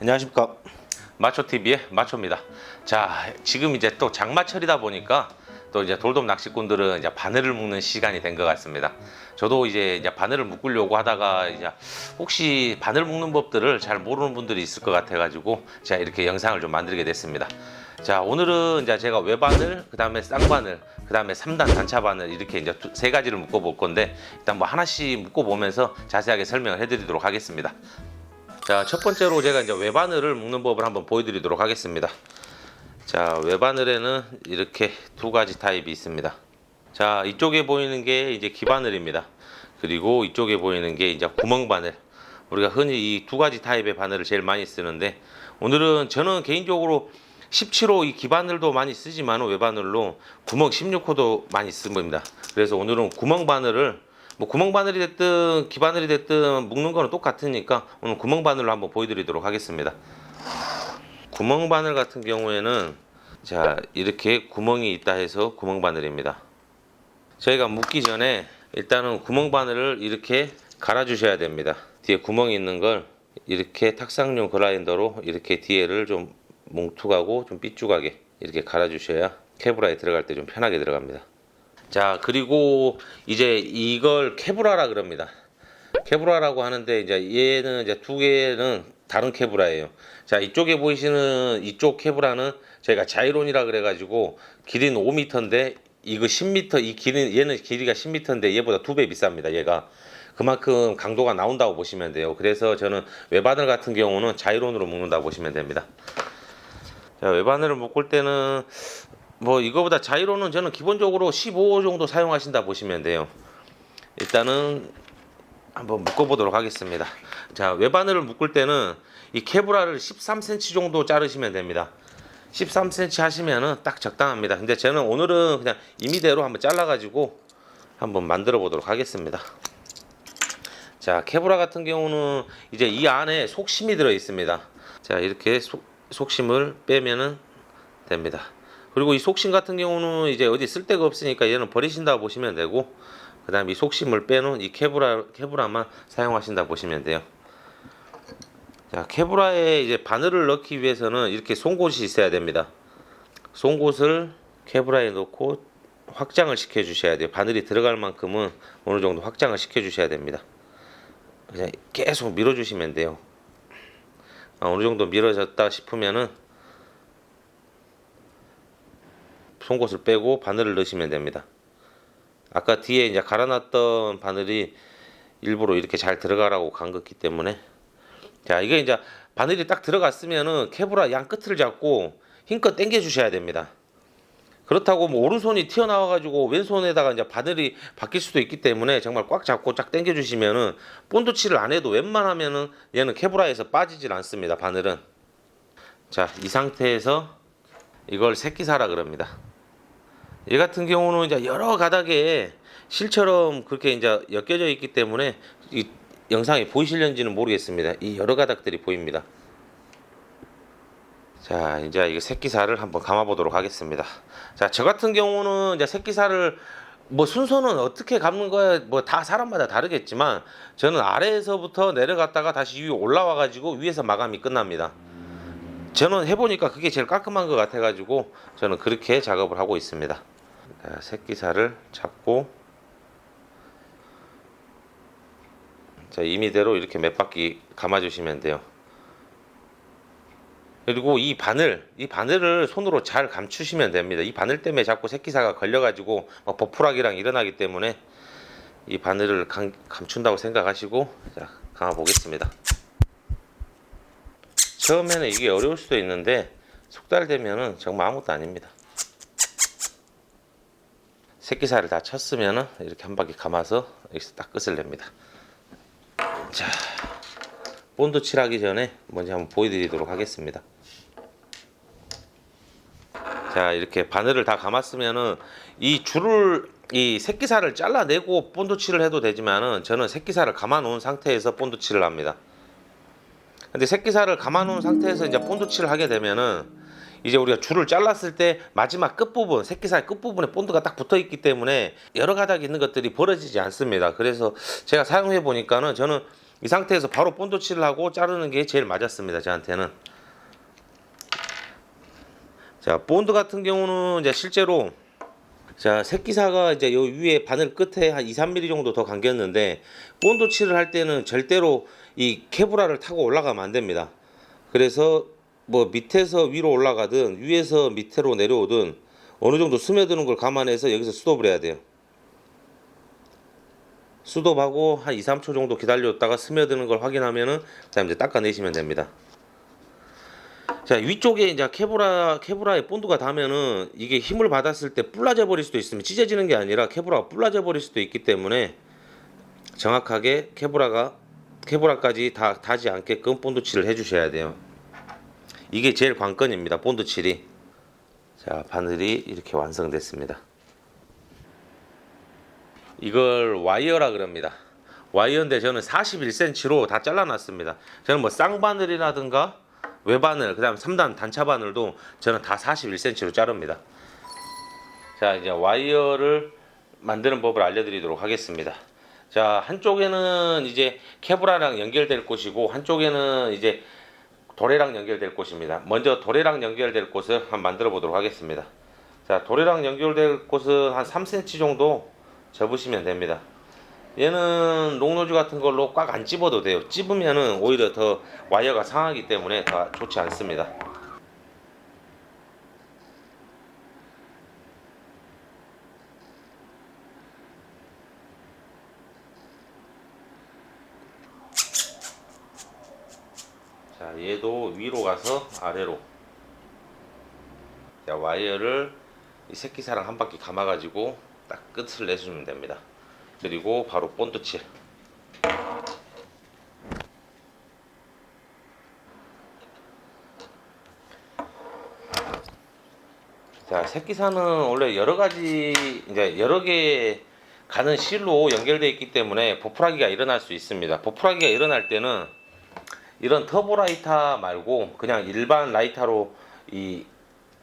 안녕하십니까. 마초TV의 마초입니다. 자 지금 이제 또 장마철이다 보니까 또 이제 돌돔 낚시꾼들은 이제 바늘을 묶는 시간이 된 것 같습니다. 저도 이제, 이제 바늘을 묶으려고 하다가 이제 혹시 바늘 묶는 법들을 잘 모르는 분들이 있을 것 같아 가지고 제가 이렇게 영상을 좀 만들게 됐습니다. 자 오늘은 이제 제가 외바늘 그 다음에 쌍바늘 그 다음에 3단 단차 바늘 이렇게 이제 두- 세 가지를 묶어 볼 건데 일단 뭐 하나씩 묶어 보면서 자세하게 설명을 해드리도록 하겠습니다 자, 첫 번째로 제가 이제 외바늘을 묶는 법을 한번 보여드리도록 하겠습니다. 자, 외바늘에는 이렇게 두 가지 타입이 있습니다. 자, 이쪽에 보이는 게 이제 기바늘입니다. 그리고 이쪽에 보이는 게 이제 구멍바늘. 우리가 흔히 이 두 가지 타입의 바늘을 제일 많이 쓰는데 오늘은 저는 개인적으로 17호 이 기바늘도 많이 쓰지만 외바늘로 구멍 16호도 많이 씁니다. 그래서 오늘은 구멍 바늘을 뭐 구멍 바늘이 됐든 기바늘이 됐든 묶는 거는 똑같으니까 오늘 구멍 바늘로 한번 보여드리도록 하겠습니다. 구멍 바늘 같은 경우에는 자 이렇게 구멍이 있다 해서 구멍 바늘입니다. 저희가 묶기 전에 일단은 구멍 바늘을 이렇게 갈아 주셔야 됩니다. 뒤에 구멍이 있는 걸 이렇게 탁상용 그라인더로 이렇게 뒤에를 좀 뭉툭하고 좀 삐죽하게 이렇게 갈아 주셔야 케브라에 들어갈 때 좀 편하게 들어갑니다. 자 그리고 이제 이걸 케브라라 그럽니다. 케브라라고 하는데 이제 얘는 이제 두 개는 다른 케브라예요. 자 이쪽에 보이시는 이쪽 케브라는 저희가 자이론이라 그래가지고 길이는 5m인데 이거 10m 이 길이 얘는 길이가 10m인데 얘보다 두 배 비쌉니다. 얘가 그만큼 강도가 나온다고 보시면 돼요. 그래서 저는 외바늘 같은 경우는 자이론으로 묶는다고 보시면 됩니다. 자, 외바늘을 묶을 때는 뭐 이거보다 자이로는 저는 기본적으로 15 정도 사용하신다 보시면 돼요. 일단은 한번 묶어보도록 하겠습니다. 자 외바늘을 묶을 때는 이 케브라를 13cm 정도 자르시면 됩니다. 13cm 하시면은 딱 적당합니다. 근데 저는 오늘은 그냥 임의대로 한번 잘라가지고 한번 만들어 보도록 하겠습니다. 자 케브라 같은 경우는 이제 이 안에 속심이 들어 있습니다. 자 이렇게 속, 속심을 빼면은 됩니다. 그리고 이 속심 같은 경우는 이제 어디 쓸 데가 없으니까 얘는 버리신다 보시면 되고 그 다음 이 속심을 빼놓은 이 케브라 케브라만 사용하신다 보시면 돼요. 자 케브라에 이제 바늘을 넣기 위해서는 이렇게 송곳이 있어야 됩니다. 송곳을 케브라에 넣고 확장을 시켜 주셔야 돼요. 바늘이 들어갈 만큼은 어느 정도 확장을 시켜 주셔야 됩니다. 그냥 계속 밀어 주시면 돼요. 아, 어느 정도 밀어졌다 싶으면은 송곳을 빼고 바늘을 넣으시면 됩니다. 아까 뒤에 이제 갈아놨던 바늘이 일부러 이렇게 잘 들어가라고 간 거기 때문에 자 이게 이제 바늘이 딱 들어갔으면은 케브라 양 끝을 잡고 힘껏 당겨 주셔야 됩니다. 그렇다고 뭐 오른손이 튀어나와 가지고 왼손에다가 이제 바늘이 바뀔 수도 있기 때문에 정말 꽉 잡고 쫙 당겨 주시면은 본드칠을 안 해도 웬만하면은 얘는 케브라에서 빠지질 않습니다. 바늘은 자 이 상태에서 이걸 새끼사라 그럽니다. 얘 같은 경우는 이제 여러 가닥에 실처럼 그렇게 이제 엮여져 있기 때문에 이 영상이 보이실는지는 모르겠습니다. 이 여러 가닥들이 보입니다. 자, 이제 이거 새끼살을 한번 감아 보도록 하겠습니다. 자, 저 같은 경우는 이제 새끼살을 뭐 순서는 어떻게 감는 거야 뭐 다 사람마다 다르겠지만 저는 아래에서부터 내려갔다가 다시 위에 올라와 가지고 위에서 마감이 끝납니다. 저는 해보니까 그게 제일 깔끔한 것 같아가지고 저는 그렇게 작업을 하고 있습니다. 자, 새끼살을 잡고 자 임의대로 이렇게 몇 바퀴 감아주시면 돼요. 그리고 이 바늘, 이 바늘을 손으로 잘 감추시면 됩니다. 이 바늘 때문에 자꾸 새끼사가 걸려가지고 막 버풀하기랑 일어나기 때문에 이 바늘을 감, 감춘다고 생각하시고 자 감아 보겠습니다. 처음에는 이게 어려울 수도 있는데 숙달되면은 정말 아무것도 아닙니다. 새끼살을 다 쳤으면은 이렇게 한 바퀴 감아서 여기서 딱 끝을 냅니다. 자, 본드 칠하기 전에 먼저 한번 보여드리도록 하겠습니다. 자, 이렇게 바늘을 다 감았으면은 이 줄을 이 새끼살을 잘라내고 본드 칠을 해도 되지만은 저는 새끼살을 감아 놓은 상태에서 본드 칠을 합니다. 근데 새끼살을 감아 놓은 상태에서 이제 본드칠을 하게 되면은 이제 우리가 줄을 잘랐을 때 마지막 끝부분 새끼살 끝부분에 본드가 딱 붙어 있기 때문에 여러 가닥 있는 것들이 벌어지지 않습니다. 그래서 제가 사용해 보니까는 저는 이 상태에서 바로 본드칠을 하고 자르는 게 제일 맞았습니다. 저한테는. 자, 본드 같은 경우는 이제 실제로 자, 새끼사가 이제 요 위에 바늘 끝에 한 2, 3mm 정도 더 감겼는데 칠을 할 때는 절대로 이 케브라를 타고 올라가면 안 됩니다. 그래서 뭐 밑에서 위로 올라가든 위에서 밑으로 내려오든 어느 정도 스며드는 걸 감안해서 여기서 스톱을 해야 돼요. 수도하고 한 2, 3초 정도 기다렸다가 스며드는 걸 확인하면은 그다음 이제 닦아내시면 됩니다. 자 위쪽에 이제 케브라 케브라에 본드가 닿으면은 이게 힘을 받았을 때 불라져 버릴 수도 있으면 찢어지는 게 아니라 케브라가 불라져 버릴 수도 있기 때문에 정확하게 케브라가 케브라까지 다 닿지 않게끔 본드 칠을 해주셔야 돼요. 이게 제일 관건입니다. 본드 칠이. 자 바늘이 이렇게 완성됐습니다. 이걸 와이어라 그럽니다. 와이어인데 저는 41cm로 다 잘라놨습니다. 저는 뭐 쌍바늘이라든가 외바늘, 그 다음 3단 단차 바늘도 저는 다 41cm로 자릅니다. 자 이제 와이어를 만드는 법을 알려드리도록 하겠습니다. 자 한쪽에는 이제 케브라랑 연결될 곳이고 한쪽에는 이제 도래랑 연결될 곳입니다. 먼저 도래랑 연결될 곳을 한번 만들어 보도록 하겠습니다. 자 도래랑 연결될 곳은 한 3cm 정도 접으시면 됩니다. 얘는 롱노즈 같은 걸로 꽉안 집어도 돼요. 집으면은 오히려 더 와이어가 상하기 때문에 더 좋지 않습니다. 자, 얘도 위로 가서 아래로. 자, 와이어를 이 새끼사랑 한 바퀴 감아 가지고 딱 끝을 내주면 됩니다. 그리고 바로 본드 칠. 자, 새끼사는 원래 여러 가지 이제 여러 개 가는 실로 연결되어 있기 때문에 보풀하기가 일어날 수 있습니다. 보풀하기가 일어날 때는 이런 터보 라이터 말고 그냥 일반 라이터로 이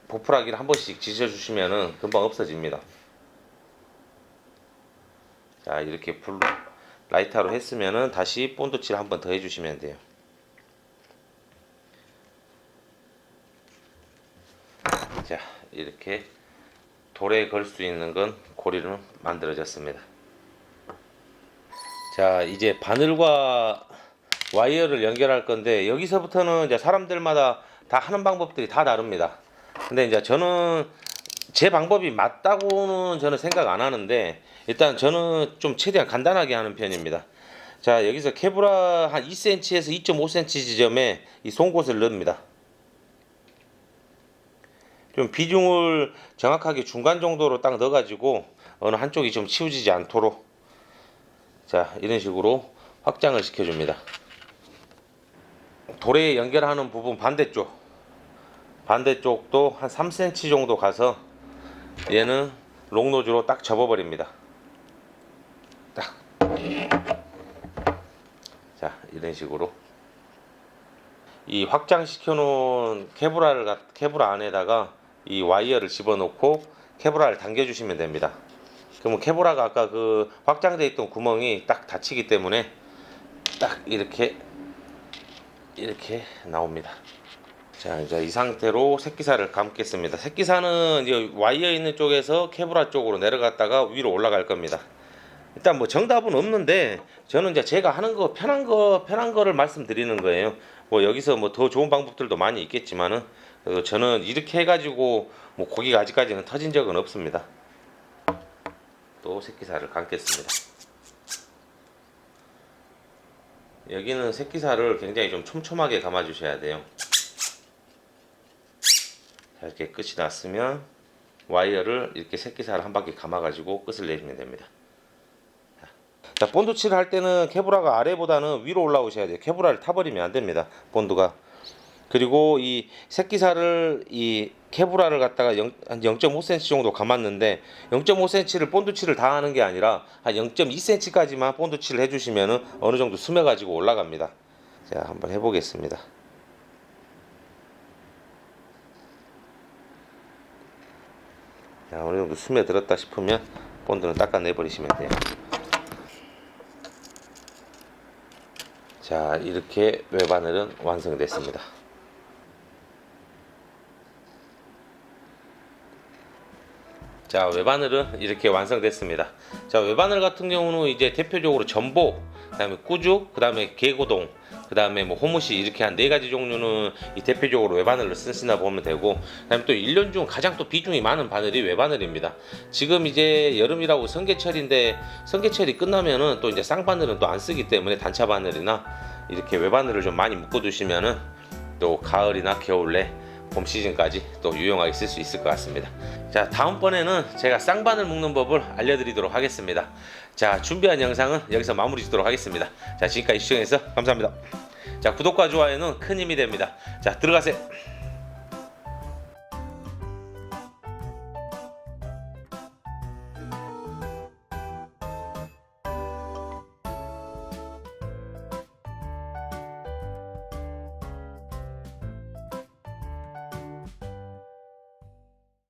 보풀하기를 한 번씩 지져 주시면은 금방 없어집니다. 자 이렇게 불 라이터로 했으면은 다시 본드 칠 한 번 더 해주시면 돼요. 자 이렇게 돌에 걸 수 있는 건 고리로 만들어졌습니다. 자 이제 바늘과 와이어를 연결할 건데 여기서부터는 이제 사람들마다 다 하는 방법들이 다 다릅니다. 근데 이제 저는 제 방법이 맞다고는 저는 생각 안 하는데 일단 저는 좀 최대한 간단하게 하는 편입니다. 자 여기서 케브라 한 2cm에서 2.5cm 지점에 이 송곳을 넣습니다. 좀 비중을 정확하게 중간 정도로 딱 넣어가지고 어느 한쪽이 좀 치우지지 않도록 자 이런 식으로 확장을 시켜줍니다. 돌에 연결하는 부분 반대쪽 반대쪽도 한 3cm 정도 가서 얘는 롱노즈로 딱 접어버립니다. 딱. 자, 이런 식으로. 이 확장시켜 놓은 케브라를, 갖- 케브라 안에다가 이 와이어를 집어넣고 케브라를 당겨 주시면 됩니다. 그러면 케브라가 아까 그 확장되어 있던 구멍이 딱 닫히기 때문에 딱 이렇게 이렇게 나옵니다. 자 이제 이 상태로 새끼살을 감겠습니다. 새끼살은 와이어 있는 쪽에서 케브라 쪽으로 내려갔다가 위로 올라갈 겁니다. 일단 뭐 정답은 없는데 저는 이제 제가 하는 거 편한 거 편한 거를 말씀드리는 거예요. 뭐 여기서 뭐 더 좋은 방법들도 많이 있겠지만은 어, 저는 이렇게 해가지고 뭐 고기가 아직까지는 터진 적은 없습니다. 또 새끼살을 감겠습니다. 여기는 새끼살을 굉장히 좀 촘촘하게 감아 주셔야 돼요. 자, 이렇게 끝이 났으면 와이어를 이렇게 새끼살을 한 바퀴 감아 가지고 끝을 내시면 됩니다. 자, 본드 칠을 할 때는 케브라가 아래보다는 위로 올라오셔야 돼요. 케브라를 타버리면 안 됩니다. 본드가. 그리고 이 새끼살을 이 케브라를 갖다가 0, 한 0.5cm 정도 감았는데 0.5cm를 본드 칠을 다 하는 게 아니라 한 0.2cm까지만 본드 칠을 해주시면은 어느 정도 스며 가지고 올라갑니다. 자, 한번 해보겠습니다. 자, 어느 정도 스며들었다 싶으면 본드는 닦아내 버리시면 돼요. 자 이렇게 외바늘은 완성됐습니다. 자 외바늘은 이렇게 완성됐습니다. 자 외바늘 같은 경우는 이제 대표적으로 전복, 그 다음에 꾸죽, 그 다음에 개고동, 그 다음에 뭐 호무시 이렇게 한 네 가지 종류는 이 대표적으로 외바늘로 쓰시나 보면 되고, 그 다음에 또 1년 중 가장 또 비중이 많은 바늘이 외바늘입니다. 지금 이제 여름이라고 성게철인데 성게철이 끝나면은 또 이제 쌍바늘은 또 안 쓰기 때문에 단차 바늘이나 이렇게 외바늘을 좀 많이 묶어 두시면은 또 가을이나 겨울에 봄 시즌까지 또 유용하게 쓸 수 있을 것 같습니다. 자, 다음번에는 제가 쌍바늘 묶는 법을 알려드리도록 하겠습니다. 자, 준비한 영상은 여기서 마무리 짓도록 하겠습니다. 자, 지금까지 시청해주셔서 감사합니다. 자, 구독과 좋아요는 큰 힘이 됩니다. 자, 들어가세요.